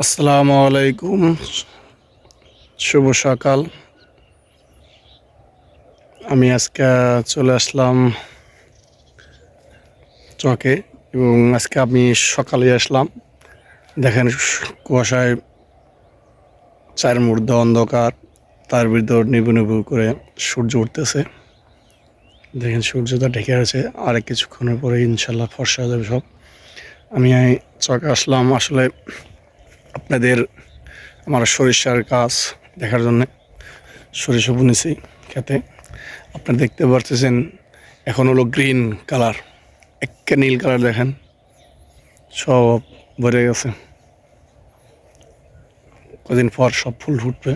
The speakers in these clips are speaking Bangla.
আসসালামু আলাইকুম। শুভ সকাল। আমি আজকে চলে আসলাম চকে এবং আজকে আমি সকালে আসলাম। দেখেন কুয়াশায় চার মূর্ধ অন্ধকার, তার বিরুদ্ধে নিবু নিবু করে সূর্য উঠতেছে। দেখেন সূর্যটা ঢেকে আছে, আর কিছুক্ষণের পরে ইনশাল্লাহ ফর্সা যাবে সব। আমি চকে আসলাম আসলে আপনাদের আমার সরিষার গাছ দেখার জন্য সরিষা বুনেছি খেতে। আপনারা দেখতে পারতেছেন এখন হলো গ্রিন কালার, একে নীল কালার দেখেন, সব ভরে গেছে। কদিন পর সব ফুল ফুটবে।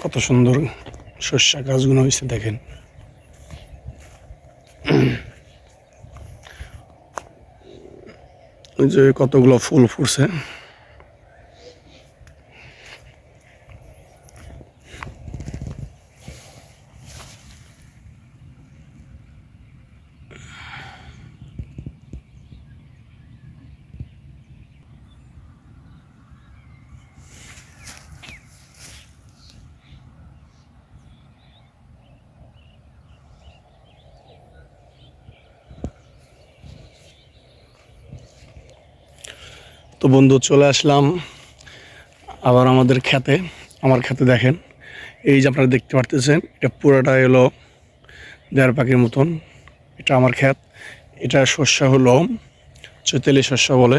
কত সুন্দর শস্য গাছগুলো হয়েছে দেখেন। যে কতগুলো ফুল ফুটছে। তো বন্ধু, চলে আসলাম আবার আমাদের খেতে। আমার খেতে দেখেন, এই যে আপনারা দেখতে পারতেছেন, এটা পুরোটা এলো দেড় পাখির মতন। এটা আমার ক্ষেত এটা শস্য হলো, চৈতালি শস্য বলে।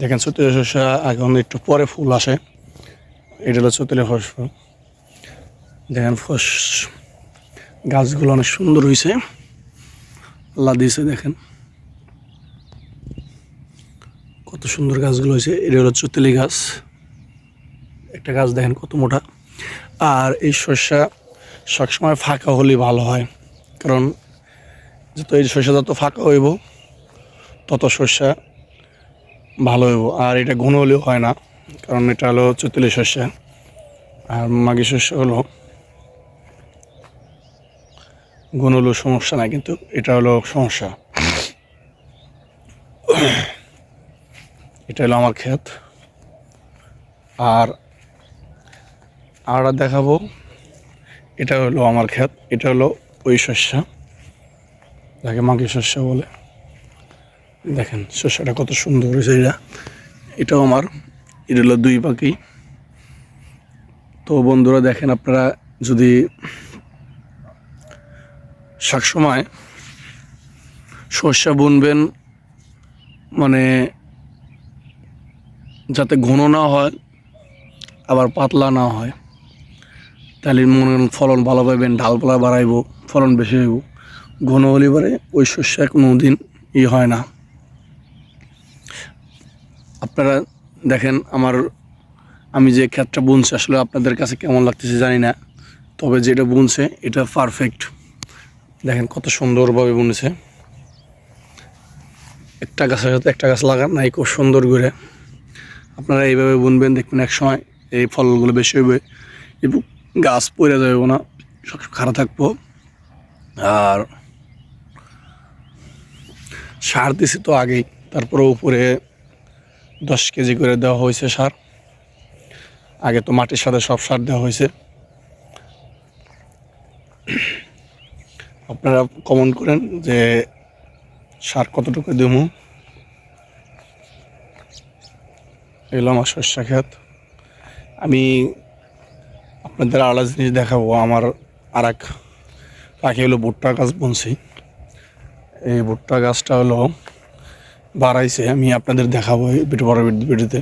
দেখেন, চৈতালি শস্য এখন একটু পরে ফুল আসে। এটা হলো চৈতালি শস্য। দেখেন, ফস গাছগুলো অনেক সুন্দর হয়েছে আল্লাহ দিয়েছে, দেখেন। কত সুন্দর গাছগুলো হয়েছে। এটা হলো চুতেলি গাছ। একটা গাছ দেখেন কত মোটা। আর এই শস্যা সবসময় ফাঁকা হলেই ভালো হয়। কারণ যত এই শস্যা যত ফাঁকা হইব, তত শস্যা ভালো হইব। আর এটা ঘন হলেও হয় না, কারণ এটা হলো চুতেলি শস্যা আর মাগি শস্য হলো ঘন হলেও সমস্যা নাই, কিন্তু এটা হলো সমস্যা। এটা হলো আমার ক্ষেত। আর আর দেখাবো, এটা হলো আমার ক্ষেত, এটা হলো ওই শস্য। যাকে মাকে শস্য বলে। দেখেন, শস্যটা কত সুন্দর হয়েছে এটা। এটাও আমার, এটা হলো দুই পাখি। তো বন্ধুরা, দেখেন আপনারা যদি সবসময় শস্য বুনবেন মানে যাতে ঘন না হয়, আবার পাতলা না হয়। তাহলে মনে ফলন ভালো পাইবেন ডালপালা বাড়াইব, ফলন বেশি হইব। ঘন হলে পরে ওই শস্য কোনো দিন ই হয় না। আপনারা দেখেন আমার, আমি যে ক্ষেতটা বুনছি, আসলে আপনাদের কাছে কেমন লাগতেছে জানি না, তবে যেটা বুনছে, এটা পারফেক্ট দেখেন কত সুন্দরভাবে বুনেছে। একটা গাছের সাথে একটা গাছ লাগান নাই, খুব সুন্দর করে। আপনারা এইভাবে বুনবেন, দেখবেন এক সময় এই ফলগুলো বেশি হবে এবং গাছ পড়ে যাবে না। সব খারাপ থাকব। আর সার দিছি তো আগেই, তারপরে উপরে দশ কেজি করে দেওয়া হয়েছে সার। আগে তো মাটির সাথে সব সার দেওয়া হয়েছে। আপনারা কমেন্ট করেন যে সার কতটুকু দেবো। এগুলো আমার শস্য ক্ষেত আমি আপনাদের আলাদা জিনিস দেখাবো, আমার আর এক পাখি হলো ভুট্টা গাছ বুনছি। এই ভুট্টা গাছটা হলো বাড়াইছে, আমি আপনাদের দেখাবো এই ভিডিও বড় ভিডিওতে।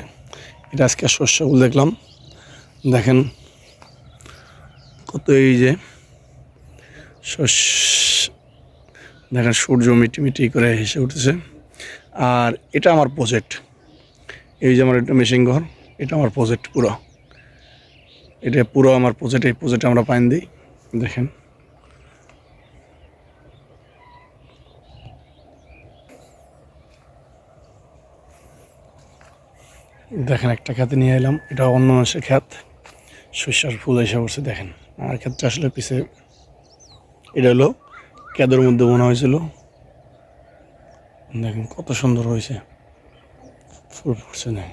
এটা আজকে শস্যগুলো দেখলাম। দেখেন কত এই যে শস্য দেখেন সূর্য মিটি মিটি করে হেসে উঠেছে। আর এটা আমার প্রজেক্ট এই যে আমার একটা মেশিন ঘর, এটা আমার প্রজেক্ট পুরো। এটা পুরো আমার প্রজেক্ট এই প্রজেক্টে আমরা পাইন দিই। দেখেন। দেখেন, একটা খেতে নিয়ে এলাম। এটা অন্য মাসের খ্যাত শস্যার ফুল এসে পড়ছে, দেখেন। আর ক্ষেত্রে আসলে পিছে, এটা হলো কেদের মধ্যে মনে হয়েছিল। দেখেন কত সুন্দর হয়েছে। ফুল ফুটছে না